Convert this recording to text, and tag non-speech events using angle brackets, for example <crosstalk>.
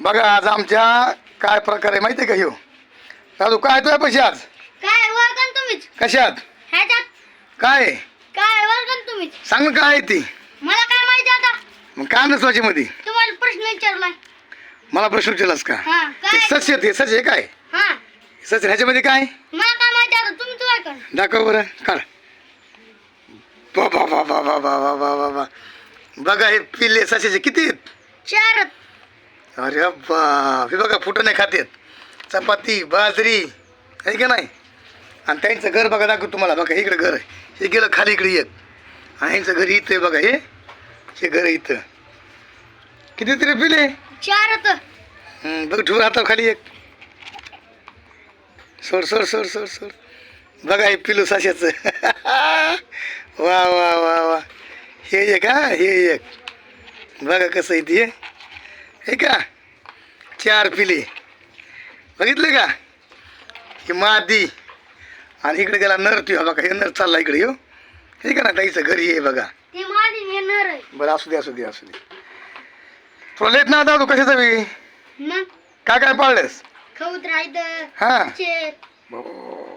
बघा आज आमच्या काय प्रकार आहे माहिती आहे का ह्यो? दादू काय तुझ्या पैसे आज? काय वर्गण तुम्हीच? कशात ह्याच्यात? काय? काय तुम्हीच? सांग ना काय आहे ती. मला काय माहिती आता? मग काय नसवायची मध्ये तुम्हाला प्रश्न विचारलाय. मला प्रश्न विचारलास का? हा ते काय? ते काय? हा. सच ह्याच्यामध्ये काय? मला काय माहिती आता? तुम्ही तुला कर दाखव बरं काढ. बाबा बाबा बाबा बाबा बाबा बघा हे पिल्ले सशाचे किती आहेत? चारच. अरे बाप हे बघा फुटणे खातेत चपाती बाजरी आहे का नाही? आणि त्यांचं घर बघा दाखव तुम्हाला. बघा इकडे घर आहे. हे गेलं खाली इकडे एक आणि यांचं घर इथं आहे बघा हे. हे घर इथं. किती तरी पिले चारच हं, बघ ठेवून हातावर खाली एक. सोड सोड सोड सोड सोड. बघा हे पिलू साशाचं. <laughs> वा वा वा वा. हे एक हा हे एक. बघा कसं आहे ते. हे का? चार पिले. बघितले का? ही मादी. आणि इकडे गेला नर तू बघा. हे नर चालला इकडे येऊ हे का ना ताईचं घरी आहे बघा. ते बरं असू दे असू दे असू दे. तुला लेट ना दादू कशाचा बी? मग? काय काय पाळलंस? हा. हो.